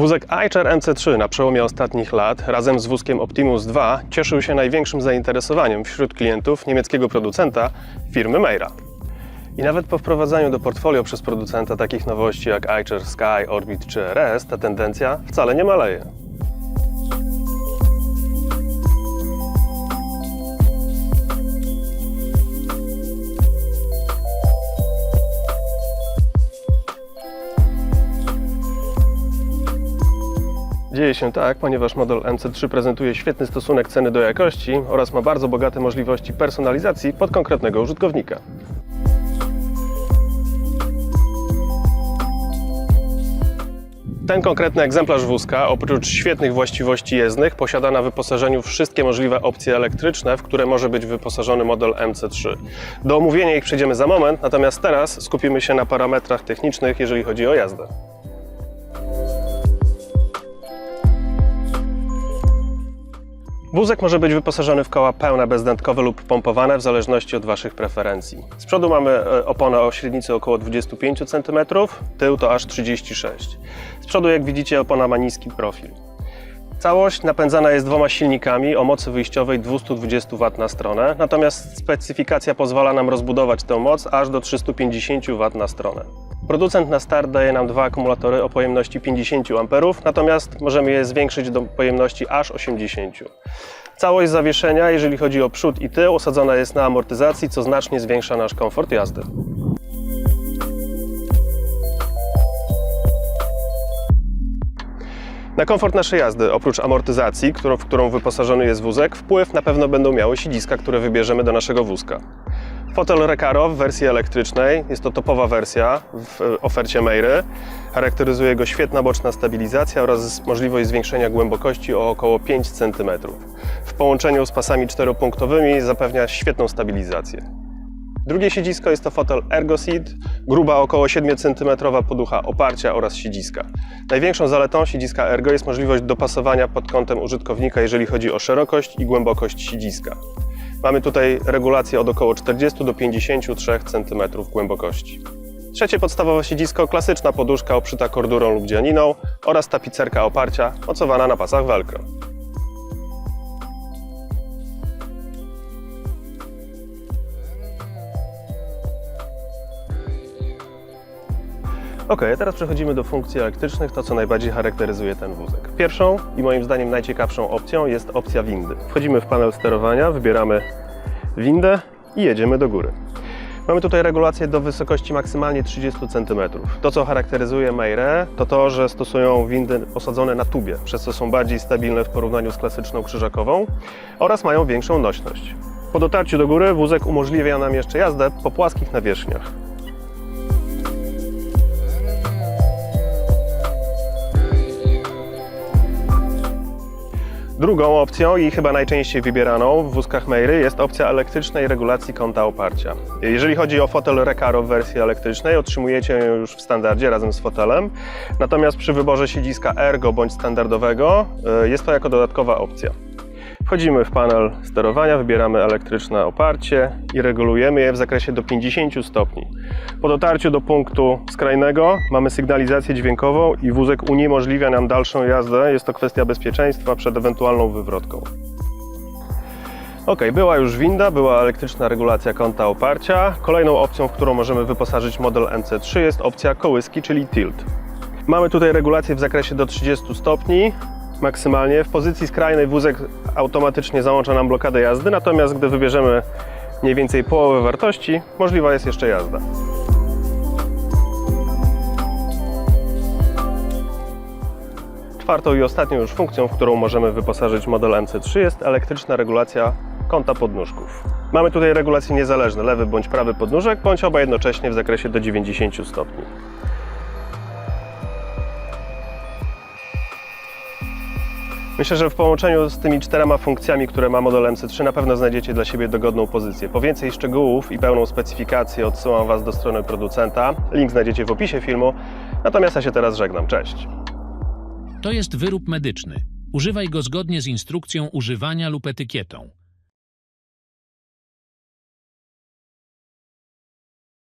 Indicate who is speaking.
Speaker 1: Wózek iChar MC3 na przełomie ostatnich lat razem z wózkiem Optimus 2 cieszył się największym zainteresowaniem wśród klientów niemieckiego producenta firmy Meira. I nawet po wprowadzaniu do portfolio przez producenta takich nowości jak iChar Sky, Orbit czy RS ta tendencja wcale nie maleje. Dzieje się tak, ponieważ model MC3 prezentuje świetny stosunek ceny do jakości oraz ma bardzo bogate możliwości personalizacji pod konkretnego użytkownika. Ten konkretny egzemplarz wózka, oprócz świetnych właściwości jezdnych, posiada na wyposażeniu wszystkie możliwe opcje elektryczne, w które może być wyposażony model MC3. Do omówienia ich przejdziemy za moment, natomiast teraz skupimy się na parametrach technicznych, jeżeli chodzi o jazdę. Wózek może być wyposażony w koła pełne, bezdętkowe lub pompowane w zależności od Waszych preferencji. Z przodu mamy e, oponę o średnicy około 25 cm, tył to aż 36 Z przodu, jak widzicie, opona ma niski profil. Całość napędzana jest dwoma silnikami o mocy wyjściowej 220 W na stronę, natomiast specyfikacja pozwala nam rozbudować tę moc aż do 350 W na stronę. Producent na start daje nam dwa akumulatory o pojemności 50 A, natomiast możemy je zwiększyć do pojemności aż 80. Całość zawieszenia, jeżeli chodzi o przód i tył, osadzona jest na amortyzacji, co znacznie zwiększa nasz komfort jazdy. Na komfort naszej jazdy, oprócz amortyzacji, w którą wyposażony jest wózek, wpływ na pewno będą miały siedziska, które wybierzemy do naszego wózka. Fotel Recaro w wersji elektrycznej, jest to topowa wersja w e, ofercie Meiry. Charakteryzuje go świetna boczna stabilizacja oraz możliwość zwiększenia głębokości o około 5 cm. W połączeniu z pasami czteropunktowymi zapewnia świetną stabilizację. Drugie siedzisko jest to fotel Ergoseat, gruba około 7 cm poducha oparcia oraz siedziska. Największą zaletą siedziska Ergo jest możliwość dopasowania pod kątem użytkownika, jeżeli chodzi o szerokość i głębokość siedziska. Mamy tutaj regulację od około 40 do 53 cm głębokości. Trzecie podstawowe siedzisko, klasyczna poduszka obszyta kordurą lub dzianiną oraz tapicerka oparcia mocowana na pasach velcro. Ok, teraz przechodzimy do funkcji elektrycznych, to co najbardziej charakteryzuje ten wózek. Pierwszą i moim zdaniem najciekawszą opcją jest opcja windy. Wchodzimy w panel sterowania, wybieramy windę i jedziemy do góry. Mamy tutaj regulację do wysokości maksymalnie 30 cm. To, co charakteryzuje Meire, to to, że stosują windy osadzone na tubie, przez co są bardziej stabilne w porównaniu z klasyczną krzyżakową oraz mają większą nośność. Po dotarciu do góry wózek umożliwia nam jeszcze jazdę po płaskich nawierzchniach. Drugą opcją i chyba najczęściej wybieraną w wózkach Meiry jest opcja elektrycznej regulacji kąta oparcia. Jeżeli chodzi o fotel Recaro w wersji elektrycznej, otrzymujecie ją już w standardzie razem z fotelem. Natomiast przy wyborze siedziska Ergo bądź standardowego y, jest to jako dodatkowa opcja. Wchodzimy w panel sterowania, wybieramy elektryczne oparcie i regulujemy je w zakresie do 50 stopni. Po dotarciu do punktu skrajnego mamy sygnalizację dźwiękową i wózek uniemożliwia nam dalszą jazdę. Jest to kwestia bezpieczeństwa przed ewentualną wywrotką. Ok, była już winda, była elektryczna regulacja kąta oparcia. Kolejną opcją, w którą możemy wyposażyć model MC3 jest opcja kołyski, czyli tilt. Mamy tutaj regulację w zakresie do 30 stopni maksymalnie. W pozycji skrajnej wózek automatycznie załącza nam blokadę jazdy, natomiast gdy wybierzemy mniej więcej połowę wartości, możliwa jest jeszcze jazda. Czwartą i ostatnią już funkcją, w którą możemy wyposażyć model MC3 jest elektryczna regulacja kąta podnóżków. Mamy tutaj regulacje niezależne, lewy bądź prawy podnóżek, bądź oba jednocześnie w zakresie do 90 stopni. Myślę, że w połączeniu z tymi czterema funkcjami, które ma model MC3, na pewno znajdziecie dla siebie dogodną pozycję. Po więcej szczegółów i pełną specyfikację odsyłam Was do strony producenta. Link znajdziecie w opisie filmu. Natomiast ja się teraz żegnam. Cześć!
Speaker 2: To jest wyrób medyczny. Używaj go zgodnie z instrukcją używania lub etykietą.